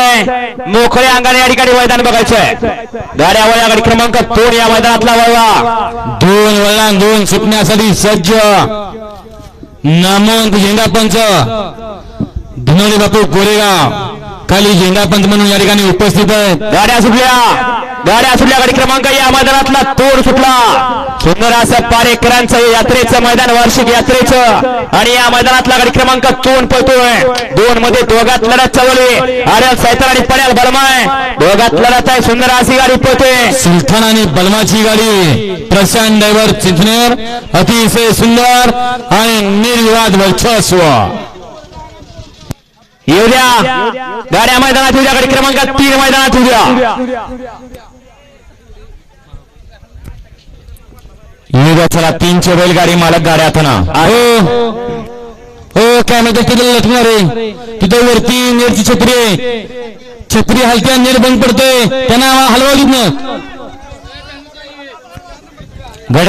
आहे. मोकळ्या अंगाने या ठिकाणी मैदान बघायचं आहे गाड्या क्रमांक दोन या मैदानातला वळवा. दोन वळण दोन सुटण्यासाठी सज्ज. नामवंत झेंडा पंच. धनोली बापू गोरेगाव खाली झेंडा पंच म्हणून या ठिकाणी उपस्थित आहेत. गाड्या सुटल्या. गाड्या सुटल्या. गाडी क्रमांक या मैदानातला तोड सुटला. सुंदर असं पारेकरांचं यात्रेचं मैदान वार्षिक यात्रेचं. आणि या मैदानातला गाडी क्रमांक दोन पळतोय. दोन मध्ये दोघात लढत चवली आर्यल सैतान आणि पड्याल बलमाय. दोघात लढत आहे. सुंदर अशी गाडी पळतोय. सुलतान आणि बलमाची गाडी. प्रशांत ड्रायव्हर चिंचनेर अतिशय सुंदर आणि निर्विवाद वर्चस्व. येऊ द्या गाड्या मैदानात येऊ द्या गाडी क्रमांक तीन मैदानात येऊ द्या येऊ द्या चला तीनशे बैलगाडी मालक गाड्या ना. हो. हो. काय म्हणतात तिथं लटणार आहे. तिथं वरती नेरची छत्री आहे. छत्री हलत्या नेर बंद पडतोय. त्यांना हलवा ना